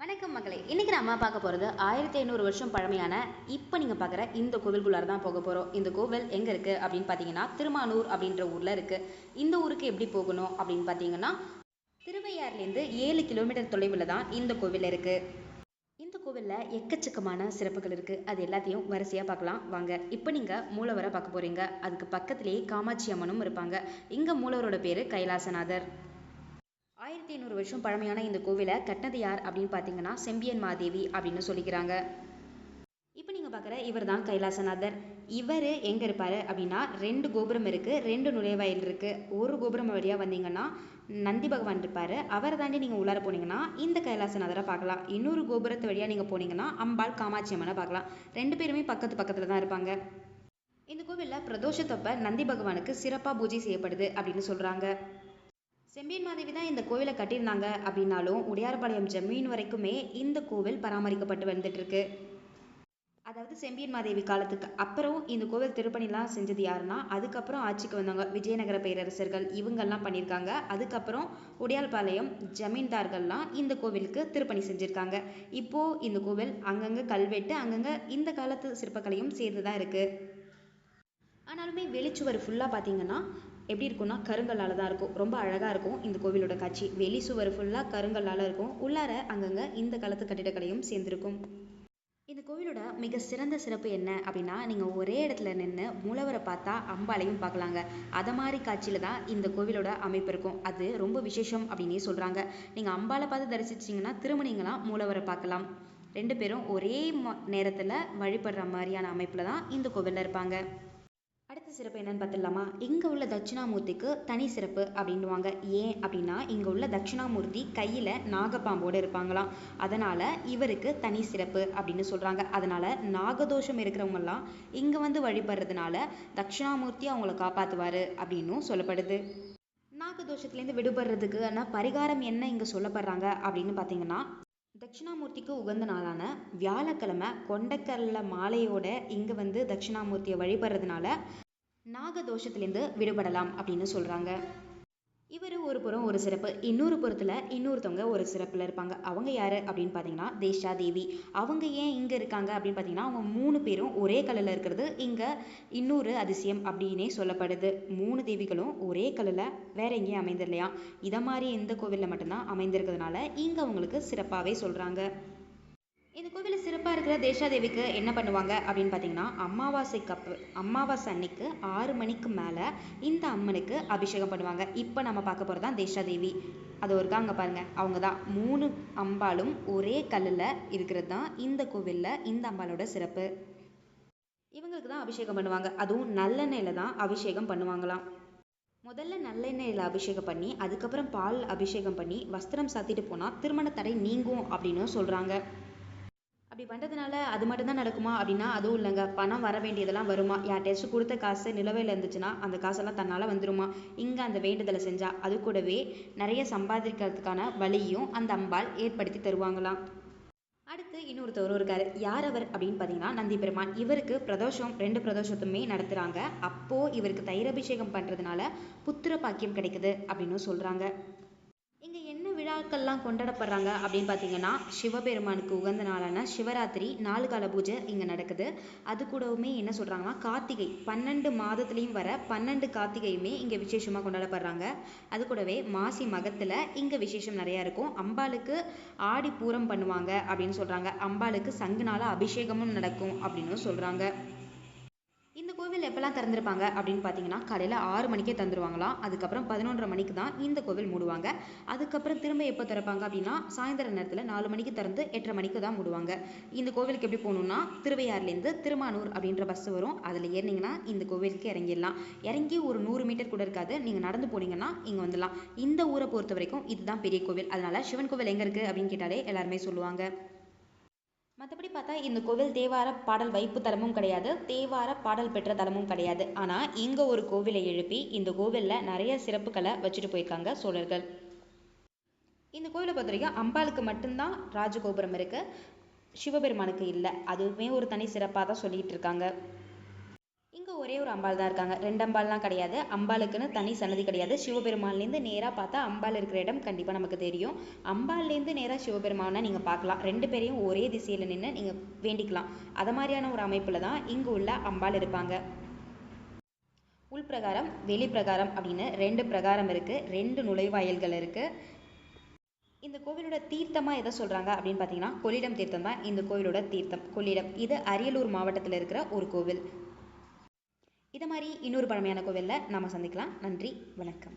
வணக்கம் மக்களே. இன்றைக்கி நம்ம பார்க்க போகிறது ஆயிரத்தி ஐநூறு வருஷம் பழமையான இப்போ நீங்கள் பார்க்குற இந்த கோவிலுக்குள்ளார தான் போக போகிறோம் இந்த கோவில் எங்கே இருக்குது அப்படின்னு பார்த்தீங்கன்னா திருமானூர் அப்படின்ற ஊரில் இருக்குது இந்த ஊருக்கு எப்படி போகணும் அப்படின்னு பார்த்தீங்கன்னா திருவையாறுலேருந்து ஏழு கிலோமீட்டர் தொலைவில் தான் இந்த கோவில் இருக்குது இந்த கோவிலில் எக்கச்சக்கமான சிறப்புகள் இருக்குது அது எல்லாத்தையும் வரிசையாக பார்க்கலாம். வாங்க இப்போ நீங்கள் மூலவரை பார்க்க போகிறீங்க அதுக்கு பக்கத்திலேயே காமாட்சி அம்மனும் இருப்பாங்க. இங்கே மூலவரோட பேர் கைலாசநாதர். ஆயிரத்தி ஐநூறு வருஷம் பழமையான இந்த கோவிலை கட்டினது யார் அப்படின்னு பார்த்தீங்கன்னா செம்பியன் மாதேவி அப்படின்னு சொல்லிக்கிறாங்க. இப்போ நீங்கள் பார்க்குற இவர் தான் கைலாசநாதர். இவர் எங்கே இருப்பார் அப்படின்னா ரெண்டு கோபுரம் இருக்குது ரெண்டு நுழைவாயில் இருக்குது ஒரு கோபுரம் வழியாக வந்தீங்கன்னா நந்தி பகவான் இருப்பார். அவரை தாண்டி நீங்கள் உள்ளார போனீங்கன்னா இந்த கைலாசநாதரை பார்க்கலாம். இன்னொரு கோபுரத்து வழியாக நீங்கள் போனீங்கன்னா அம்பாள் காமாட்சி அம்மனை பார்க்கலாம். ரெண்டு பேருமே பக்கத்து பக்கத்தில் தான் இருப்பாங்க. இந்த கோவிலில் பிரதோஷத்தப்ப நந்தி பகவானுக்கு சிறப்பாக பூஜை செய்யப்படுது அப்படின்னு சொல்கிறாங்க செம்பியன் மாதேவி தான் இந்த கோவிலை கட்டியிருந்தாங்க அப்படின்னாலும் உடையார்பாளையம் ஜமீன் வரைக்குமே இந்த கோவில் பராமரிக்கப்பட்டு வந்துட்டு இருக்கு அதாவது செம்பியன் மாதேவி காலத்துக்கு அப்புறம் இந்த கோவில் திருப்பணிலாம் செஞ்சது யாருன்னா அதுக்கப்புறம் ஆட்சிக்கு வந்தவங்க விஜயநகர பேரரசர்கள். இவங்கெல்லாம் பண்ணியிருக்காங்க. அதுக்கப்புறம் உடையார்பாளையம் ஜமீன்தார்கள்லாம் இந்த கோவிலுக்கு திருப்பணி செஞ்சுருக்காங்க. இப்போது இந்த கோவில் அங்கங்கே கல்வெட்டு அங்கங்கே இந்த காலத்து சிற்பக்கலையும் சேர்ந்து தான் இருக்கு. ஆனாலுமே வெளிச்சுவர் ஃபுல்லாக பார்த்தீங்கன்னா எப்படி இருக்கும்னா கருங்கல்லால் தான் இருக்கும். ரொம்ப அழகாக இருக்கும் இந்த கோவிலோட காட்சி. வெளி சுவர் ஃபுல்லாக கருங்கல்லால் இருக்கும். உள்ளார அங்கங்கே இந்த காலத்து கட்டிடக்கலையும் சேர்ந்துருக்கும். இந்த கோவிலோட மிக சிறந்த சிறப்பு என்ன அப்படின்னா நீங்கள் ஒரே இடத்துல நின்று மூலவரை பார்த்தா அம்பாலையும் பார்க்கலாங்க. அதை மாதிரி காட்சியில் தான் இந்த கோவிலோட அமைப்பு இருக்கும். அது ரொம்ப விசேஷம் அப்படின்னே சொல்கிறாங்க நீங்கள் அம்பாலை பார்த்து தரிசிச்சிங்கன்னா திரும்ப நீங்களாம் மூலவரை பார்க்கலாம். ரெண்டு பேரும் ஒரே நேரத்தில் வழிபடுற மாதிரியான அமைப்பில் தான் இந்த கோவிலில் இருப்பாங்க. சிறப்பு என்னன்னு பார்த்துடலாமா? இங்கே உள்ள தட்சிணாமூர்த்திக்கு தனி சிறப்பு அப்படின்னுவாங்க. ஏன் அப்படின்னா இங்கே உள்ள தட்சிணாமூர்த்தி கையில் நாகப்பாம்போடு இருப்பாங்களாம் அதனால் இவருக்கு தனி சிறப்பு அப்படின்னு சொல்கிறாங்க அதனால் நாகதோஷம் இருக்கிறவங்கெல்லாம் இங்கே வந்து வழிபடுறதுனால தட்சிணாமூர்த்தி அவங்கள காப்பாற்றுவார் அப்படின்னும் சொல்லப்படுது. நாகதோஷத்துலேருந்து விடுபடுறதுக்கு ஆனால் பரிகாரம் என்ன இங்கே சொல்லப்படுறாங்க அப்படின்னு பார்த்தீங்கன்னா தட்சிணாமூர்த்திக்கு உகந்த நாளான வியாழக்கிழமை கொண்டக்கல்ல மாலையோட இங்கே வந்து தட்சிணாமூர்த்தியை வழிபடுறதுனால நாகதோஷத்துலேருந்து விடுபடலாம் அப்படின்னு சொல்கிறாங்க இவர் ஒரு புறம் ஒரு சிறப்பு இன்னொரு புறத்தில் இன்னொருத்தவங்க ஒரு சிறப்பில் இருப்பாங்க. அவங்க யார் அப்படின்னு பார்த்தீங்கன்னா தேஷா தேவி அவங்க ஏன் இங்கே இருக்காங்க அப்படின்னு பார்த்தீங்கன்னா அவங்க மூணு பேரும் ஒரே கல்லில் இருக்கிறது இங்கே இன்னொரு அதிசயம் அப்படின்னே சொல்லப்படுது. மூணு தேவிகளும் ஒரே கல்லில் வேற எங்கேயும் அமைந்திரலையா இதை மாதிரி இந்த கோவிலில் மட்டும்தான் அமைந்திருக்கிறதுனால இங்கே அவங்களுக்கு சிறப்பாகவே சொல்கிறாங்க இந்த கோவிலில் சிறப்பாக இருக்கிற தேசாதேவிக்கு என்ன பண்ணுவாங்க அப்படின்னு பார்த்தீங்கன்னா அமாவாசை கப்பு அமாவாசை அன்னைக்கு ஆறு மணிக்கு மேலே இந்த அம்மனுக்கு அபிஷேகம் பண்ணுவாங்க. இப்போ நம்ம பார்க்க போகிறது தான் தேசாதேவி அது இருக்காங்க பாருங்க அவங்க தான் மூணு அம்பாலும் ஒரே கல்லில் இருக்கிறது தான் இந்த கோவிலில் இந்த அம்பாலோட சிறப்பு. இவங்களுக்கு தான் அபிஷேகம் பண்ணுவாங்க. அதுவும் நல்லெண்ணெயில் தான் அபிஷேகம் பண்ணுவாங்களாம். முதல்ல நல்லெண்ணெயில் அபிஷேகம் பண்ணி அதுக்கப்புறம் பால் அபிஷேகம் பண்ணி வஸ்திரம் சாத்திட்டு போனால் திருமண தடை நீங்கும் அப்படின்னு சொல்கிறாங்க அப்படி பண்ணுறதுனால அது மட்டும்தான் நடக்குமா? அப்படின்னா அதுவும் இல்லைங்க. பணம் வர வேண்டியதெல்லாம் வருமா? யார்கிட்ட கொடுத்த காசு நிலவையில் இருந்துச்சுன்னா அந்த காசெல்லாம் தன்னால் வந்துருமா? இங்கே அந்த வேண்டுதலை செஞ்சால் அது கூடவே நிறைய சம்பாதிக்கிறதுக்கான வழியும் அந்த அம்பாள் ஏற்படுத்தி தருவாங்களாம். அடுத்து இன்னொருத்தவரும் இருக்கார். யார் அவர் அப்படின்னு பார்த்தீங்கன்னா நந்தி பெருமான். இவருக்கு பிரதோஷம் ரெண்டு பிரதோஷத்துமே நடத்துகிறாங்க அப்போது இவருக்கு தைரபிஷேகம் பண்ணுறதுனால புத்திர பாக்கியம் கிடைக்குது அப்படின்னு சொல்கிறாங்க விழாக்கள்லாம் கொண்டாடப்படுறாங்க அப்படின்னு பார்த்தீங்கன்னா சிவபெருமானுக்கு உகந்த நாளான சிவராத்திரி நாலு கால பூஜை இங்கே நடக்குது. அது கூடவுமே என்ன சொல்கிறாங்கன்னா கார்த்திகை பன்னெண்டு மாதத்துலேயும் வர பன்னெண்டு கார்த்திகையுமே இங்கே விசேஷமாக கொண்டாடப்படுறாங்க. அது கூடவே மாசி மகத்தில் இங்கே விசேஷம் நிறையா இருக்கும். அம்பாளுக்கு ஆடி பூரம் பண்ணுவாங்க அப்படின்னு சொல்கிறாங்க அம்பாளுக்கு சங்குனால அபிஷேகமும் நடக்கும் அப்படின்னு சொல்கிறாங்க இந்த கோவில் எப்போல்லாம் திறந்திருப்பாங்க அப்படின்னு பார்த்தீங்கன்னா காலையில் ஆறு மணிக்கே திறந்துருவாங்களாம் அதுக்கப்புறம் பதினொன்றரை மணிக்கு தான் இந்த கோவில் மூடுவாங்க. அதுக்கப்புறம் திரும்ப எப்போ திறப்பாங்க அப்படின்னா சாயந்தர நேரத்தில் நாலு மணிக்கு திறந்து எட்டரை மணிக்கு தான் மூடுவாங்க. இந்த கோவிலுக்கு எப்படி போகணுன்னா திருவையாறுலேருந்து திருமானூர் அப்படின்ற பஸ் வரும். அதில் ஏறினீங்கன்னா இந்த கோவிலுக்கு இறங்கிடலாம். இறங்கி ஒரு நூறு மீட்டர் கூட இருக்காது. நீங்கள் நடந்து போனீங்கன்னா இங்கே வந்துடலாம். இந்த ஊரை பொறுத்த வரைக்கும் இதுதான் பெரிய கோவில். அதனால் சிவன் கோவில் எங்கே இருக்குது அப்படின்னு கேட்டாலே எல்லாருமே சொல்லுவாங்க. மற்றபடி பார்த்தா இந்த கோவில் தேவார பாடல் வைப்பு தலமும் கிடையாது தேவார பாடல் பெற்ற தலமும் கிடையாது. ஆனால் இங்கே ஒரு கோவிலை எழுப்பி இந்த கோவிலில் நிறைய சிறப்புகளை வச்சுட்டு போயிருக்காங்க சோழர்கள். இந்த கோவிலை பொறுத்த வரைக்கும் அம்பாளுக்கு மட்டும்தான் ராஜகோபுரம் இருக்குது சிவபெருமானுக்கு இல்லை. அதுவுமே ஒரு தனி சிறப்பாக தான் சொல்லிகிட்டு இருக்காங்க. இங்கே ஒரே ஒரு அம்பாள் தான் இருக்காங்க. ரெண்டு அம்பாள்லாம் கிடையாது. அம்பாளுக்குன்னு தனி சன்னதி கிடையாது. சிவபெருமான்லேருந்து நேராக பார்த்தா அம்பாள் இருக்கிற இடம் கண்டிப்பாக நமக்கு தெரியும். அம்பாள்லேருந்து நேராக சிவபெருமானை நீங்கள் பார்க்கலாம். ரெண்டு பேரையும் ஒரே திசையில் நின்று நீங்கள் வேண்டிக்கலாம். அது மாதிரியான ஒரு அமைப்பில் தான் இங்கே உள்ள அம்பாள் இருப்பாங்க. உள்பிரகாரம் வெளிப்பிரகாரம் அப்படின்னு ரெண்டு பிரகாரம் இருக்குது ரெண்டு நுழைவாயில்கள் இருக்குது இந்த கோவிலோட தீர்த்தமாக எதை சொல்கிறாங்க அப்படின்னு பார்த்தீங்கன்னா கொள்ளிடம் தீர்த்தம் தான் இந்த கோவிலோட தீர்த்தம். கொள்ளிடம் இது அரியலூர் மாவட்டத்தில் இருக்கிற ஒரு கோவில். இந்த மாதிரி இன்னொரு பழமையான கோவிலில் நாம் சந்திக்கலாம். நன்றி வணக்கம்.